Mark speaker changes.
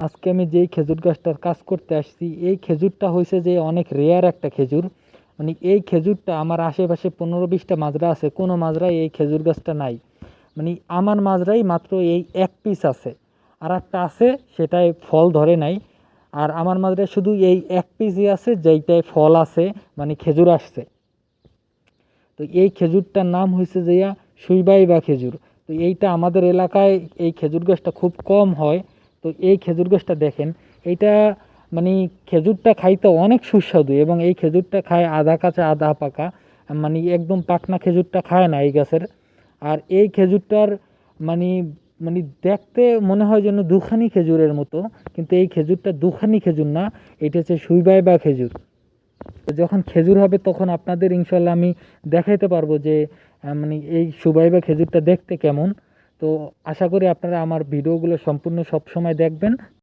Speaker 1: আজকে আমি যেই খেজুর গাছটার কাজ করতে আসছি, এই খেজুরটা হয়েছে যে অনেক রেয়ার একটা খেজুর। মানে এই খেজুরটা আমার আশেপাশে পনেরো বিশটা মাজরা আছে, কোনো মাজরায় এই খেজুর গাছটা নাই। মানে আমার মাজরাই মাত্র এই এক পিস আছে। আর একটা আছে, সেটায় ফল ধরে নাই। আর আমার মাজরায় শুধু এই এক পিসই আছে, যেইটায় ফল আছে মানে খেজুর আসছে। তো এই খেজুরটার নাম হয়েছে যেয়া সুইবাই বা খেজুর। তো এইটা আমাদের এলাকায় এই খেজুর গাছটা খুব কম হয়। তো এই খেজুর গাছটা দেখেন, এইটা মানে খেজুরটা খাইতে অনেক সুস্বাদু এবং এই খেজুরটা খায় আধা কাঁচা, আধা পাকা মানে একদম পাকনা খেজুরটা খায় না এই গাছের। আর এই খেজুরটার মানে মানে দেখতে মনে হয় যেন দুখানি খেজুরের মতো, কিন্তু এই খেজুরটা দুখানি খেজুর না, এটা হচ্ছে সুইবাই বা খেজুর যখন খেজুর হবে তখন আপনাদের ইনশাল্লাহ আমি দেখাইতে পারব যে মানে এই সুবাইবা খেজুরটা দেখতে কেমন। তো আশা করি আপনারা আমার ভিডিওগুলো সম্পূর্ণ সব সময় দেখবেন।